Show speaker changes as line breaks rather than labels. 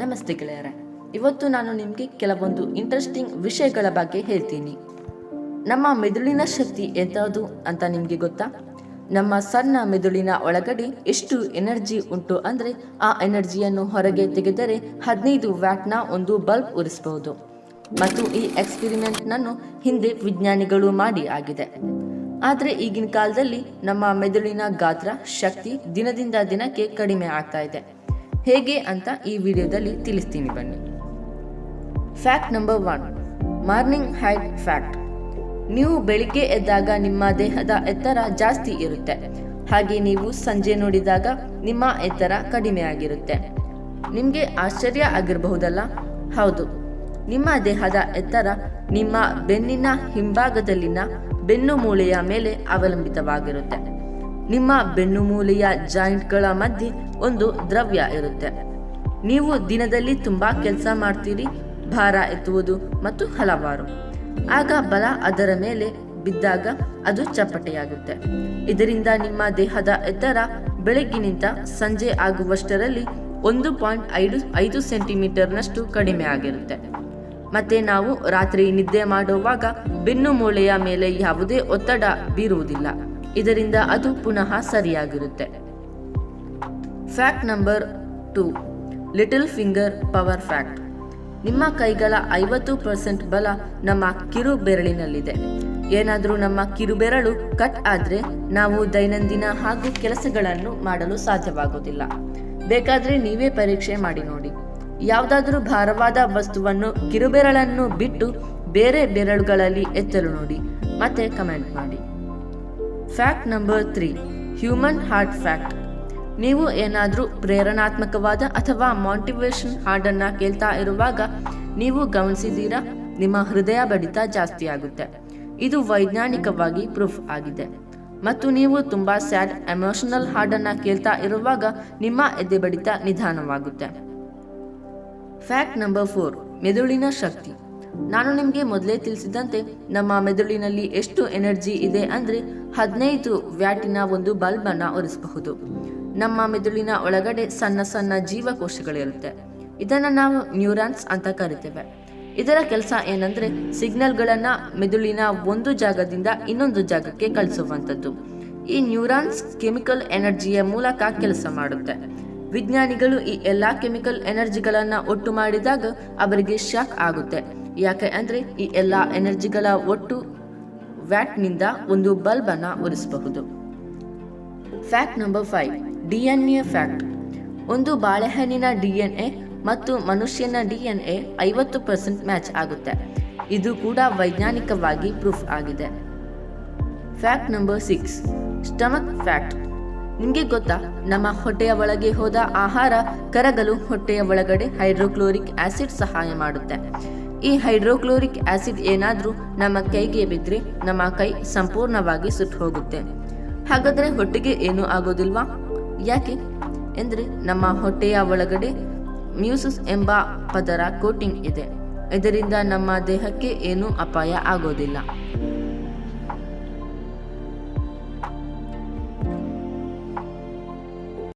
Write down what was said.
ನಮಸ್ತೆ ಗೆಳೆಯರೆ. ಇವತ್ತು ನಾನು ನಿಮಗೆ ಕೆಲವೊಂದು ಇಂಟ್ರೆಸ್ಟಿಂಗ್ ವಿಷಯಗಳ ಬಗ್ಗೆ ಹೇಳ್ತೀನಿ. ನಮ್ಮ ಮೆದುಳಿನ ಶಕ್ತಿ ಎಂಥದ್ದು ಅಂತ ನಿಮಗೆ ಗೊತ್ತಾ? ನಮ್ಮ ಸಣ್ಣ ಮೆದುಳಿನ ಒಳಗಡೆ ಎಷ್ಟು ಎನರ್ಜಿ ಉಂಟು ಅಂದರೆ ಆ ಎನರ್ಜಿಯನ್ನು ಹೊರಗೆ ತೆಗೆದರೆ ಹದಿನೈದು ವ್ಯಾಟ್ನ ಒಂದು ಬಲ್ಬ್ ಉರಿಸಬಹುದು ಮತ್ತು ಈ ಎಕ್ಸ್ಪಿರಿಮೆಂಟ್ನನ್ನು ಹಿಂದೆ ವಿಜ್ಞಾನಿಗಳು ಮಾಡಿ ಆಗಿದೆ. ಆದರೆ ಈಗಿನ ಕಾಲದಲ್ಲಿ ನಮ್ಮ ಮೆದುಳಿನ ಗಾತ್ರ, ಶಕ್ತಿ ದಿನದಿಂದ ದಿನಕ್ಕೆ ಕಡಿಮೆ ಆಗ್ತಾ ಇದೆ. ಹೇಗೆ ಅಂತ ಈ ವಿಡಿಯೋದಲ್ಲಿ ತಿಳಿಸ್ತೀನಿ ಬನ್ನಿ. Fact number one morning height fact ನೀವು ಬೆಳಿಗ್ಗೆ ಎದ್ದಾಗ ನಿಮ್ಮ ದೇಹದ ಎತ್ತರ ಜಾಸ್ತಿ ಇರುತ್ತೆ. ಹಾಗೆ ನೀವು ಸಂಜೆ ನೋಡಿದಾಗ ನಿಮ್ಮ ಎತ್ತರ ಕಡಿಮೆ ಆಗಿರುತ್ತೆ. ನಿಮಗೆ ಆಶ್ಚರ್ಯ ಆಗಿರಬಹುದಲ್ಲ? ಹೌದು. ನಿಮ್ಮ ದೇಹದ ಎತ್ತರ ನಿಮ್ಮ ಬೆನ್ನಿನ ಹಿಂಭಾಗದಲ್ಲಿನ ಬೆನ್ನು ಮೂಳೆಯ ಮೇಲೆ ಅವಲಂಬಿತವಾಗಿರುತ್ತೆ. ನಿಮ್ಮ ಬೆನ್ನು ಮೂಳೆಯ ಜಾಯಿಂಟ್ಗಳ ಮಧ್ಯೆ ಒಂದು ದ್ರವ್ಯ ಇರುತ್ತೆ. ನೀವು ದಿನದಲ್ಲಿ ತುಂಬಾ ಕೆಲಸ ಮಾಡ್ತೀರಿ, ಭಾರ ಎತ್ತುವುದು ಮತ್ತು ಹಲವಾರು. ಆಗ ಬಲ ಅದರ ಮೇಲೆ ಬಿದ್ದಾಗ ಅದು ಚಪ್ಪಟೆಯಾಗುತ್ತೆ. ಇದರಿಂದ ನಿಮ್ಮ ದೇಹದ ಎತ್ತರ ಬೆಳಗ್ಗಿನಿಂದ ಸಂಜೆ ಆಗುವಷ್ಟರಲ್ಲಿ ಒಂದು ಪಾಯಿಂಟ್ ಐದು ಐದು ಸೆಂಟಿಮೀಟರ್ನಷ್ಟು ಕಡಿಮೆ ಆಗಿರುತ್ತೆ. ಮತ್ತೆ ನಾವು ರಾತ್ರಿ ನಿದ್ದೆ ಮಾಡುವಾಗ ಬೆನ್ನು ಮೂಳೆಯ ಮೇಲೆ ಯಾವುದೇ ಒತ್ತಡ ಬೀರುವುದಿಲ್ಲ. ಇದರಿಂದ ಅದು ಪುನಃ ಸರಿಯಾಗಿರುತ್ತೆ. Fact number two little finger power fact ನಿಮ್ಮ ಕೈಗಳ ಐವತ್ತು ಪರ್ಸೆಂಟ್ ಬಲ ನಮ್ಮ ಕಿರು ಬೆರಳಿನಲ್ಲಿದೆ ಏನಾದರೂ ನಮ್ಮ ಕಿರುಬೆರಳು ಕಟ್ ಆದರೆ ನಾವು ದೈನಂದಿನ ಹಾಗೂ ಕೆಲಸಗಳನ್ನು ಮಾಡಲು ಸಾಧ್ಯವಾಗುವುದಿಲ್ಲ. ಬೇಕಾದರೆ ನೀವೇ ಪರೀಕ್ಷೆ ಮಾಡಿ ನೋಡಿ. ಯಾವುದಾದರೂ ಭಾರವಾದ ವಸ್ತುವನ್ನು ಕಿರುಬೆರಳನ್ನು ಬಿಟ್ಟು ಬೇರೆ ಬೆರಳುಗಳಲ್ಲಿ ಎತ್ತಲು ನೋಡಿ. ಮತ್ತೆ ಕಮೆಂಟ್ ಮಾಡಿ. Fact number three human heart fact ನೀವು ಏನಾದರೂ ಪ್ರೇರಣಾತ್ಮಕವಾದ ಅಥವಾ ಮೋಟಿವೇಶನ್ ಹಾಡನ್ನು ಕೇಳ್ತಾ ಇರುವಾಗ ನೀವು ಗಮನಿಸಿದ್ದೀರಾ? ನಿಮ್ಮ ಹೃದಯ ಬಡಿತ ಜಾಸ್ತಿ ಆಗುತ್ತೆ. ಇದು ವೈಜ್ಞಾನಿಕವಾಗಿ ಪ್ರೂಫ್ ಆಗಿದೆ. ಮತ್ತು ನೀವು ತುಂಬ ಸ್ಯಾಡ್ ಎಮೋಷನಲ್ ಹಾಡನ್ನು ಕೇಳ್ತಾ ಇರುವಾಗ ನಿಮ್ಮ ಎದೆ ಬಡಿತ ನಿಧಾನವಾಗುತ್ತೆ. ಫ್ಯಾಕ್ಟ್ ನಂಬರ್ ಫೋರ್ ಮೆದುಳಿನ ಶಕ್ತಿ. ನಾನು ನಿಮಗೆ ಮೊದಲೇ ತಿಳಿಸಿದಂತೆ ನಮ್ಮ ಮೆದುಳಿನಲ್ಲಿ ಎಷ್ಟು ಎನರ್ಜಿ ಇದೆ ಅಂದರೆ ಹದಿನೈದು ವ್ಯಾಟಿನ ಒಂದು ಬಲ್ಬನ್ನು ಒರೆಸಬಹುದು. ನಮ್ಮ ಮೆದುಳಿನ ಒಳಗಡೆ ಸಣ್ಣ ಸಣ್ಣ ಜೀವಕೋಶಗಳಿರುತ್ತೆ. ಇದನ್ನು ನಾವು ನ್ಯೂರಾನ್ಸ್ ಅಂತ ಕರಿತೇವೆ. ಇದರ ಕೆಲಸ ಏನಂದ್ರೆ ಸಿಗ್ನಲ್ಗಳನ್ನ ಮೆದುಳಿನ ಒಂದು ಜಾಗದಿಂದ ಇನ್ನೊಂದು ಜಾಗಕ್ಕೆ ಕಳಿಸುವಂಥದ್ದು. ಈ ನ್ಯೂರಾನ್ಸ್ ಕೆಮಿಕಲ್ ಎನರ್ಜಿಯ ಮೂಲಕ ಕೆಲಸ ಮಾಡುತ್ತೆ. ವಿಜ್ಞಾನಿಗಳು ಈ ಎಲ್ಲಾ ಕೆಮಿಕಲ್ ಎನರ್ಜಿಗಳನ್ನ ಒಟ್ಟು ಮಾಡಿದಾಗ ಅವರಿಗೆ ಶಾಕ್ ಆಗುತ್ತೆ. ಯಾಕೆ ಅಂದರೆ ಈ ಎಲ್ಲ ಎನರ್ಜಿಗಳ ಒಟ್ಟು ವ್ಯಾಟ್ನಿಂದ ಒಂದು ಬಲ್ಬ್ ಅನ್ನು ಉರಿಸಬಹುದು. Fact number five D N A fact. ಒಂದು ಬಾಳೆಹಣ್ಣಿನ ಡಿ ಎನ್ ಎ ಮತ್ತು ಮನುಷ್ಯನ ಡಿ ಎನ್ ಎ ಐವತ್ತು ಪರ್ಸೆಂಟ್ ಮ್ಯಾಚ್ ಆಗುತ್ತೆ. ಇದು ಕೂಡ ವೈಜ್ಞಾನಿಕವಾಗಿ ಪ್ರೂಫ್ ಆಗಿದೆ. Fact number six, stomach fact. ನಿಮಗೆ ಗೊತ್ತಾ, ನಮ್ಮ ಹೊಟ್ಟೆಯ ಒಳಗೆ ಹೋದ ಆಹಾರ ಕರಗಲು ಹೊಟ್ಟೆಯ ಒಳಗಡೆ ಹೈಡ್ರೋಕ್ಲೋರಿಕ್ ಆಸಿಡ್ ಸಹಾಯ ಮಾಡುತ್ತೆ. ಈ ಹೈಡ್ರೋಕ್ಲೋರಿಕ್ ಆಸಿಡ್ ಏನಾದರೂ ನಮ್ಮ ಕೈಗೆ ಬಿದ್ದರೆ ನಮ್ಮ ಕೈ ಸಂಪೂರ್ಣವಾಗಿ ಸುಟ್ಟು ಹೋಗುತ್ತೆ ಹಾಗಾದರೆ ಹೊಟ್ಟೆಗೆ ಏನೂ ಆಗೋದಿಲ್ವಾ? ಯಾಕೆ? ಎಂದರೆ ನಮ್ಮ ಹೊಟ್ಟೆಯ ಒಳಗಡೆ ಮ್ಯೂಸಸ್ ಎಂಬ ಪದರ ಕೋಟಿಂಗ್ ಇದೆ. ಇದರಿಂದ ನಮ್ಮ ದೇಹಕ್ಕೆ ಏನೂ ಅಪಾಯ ಆಗೋದಿಲ್ಲ.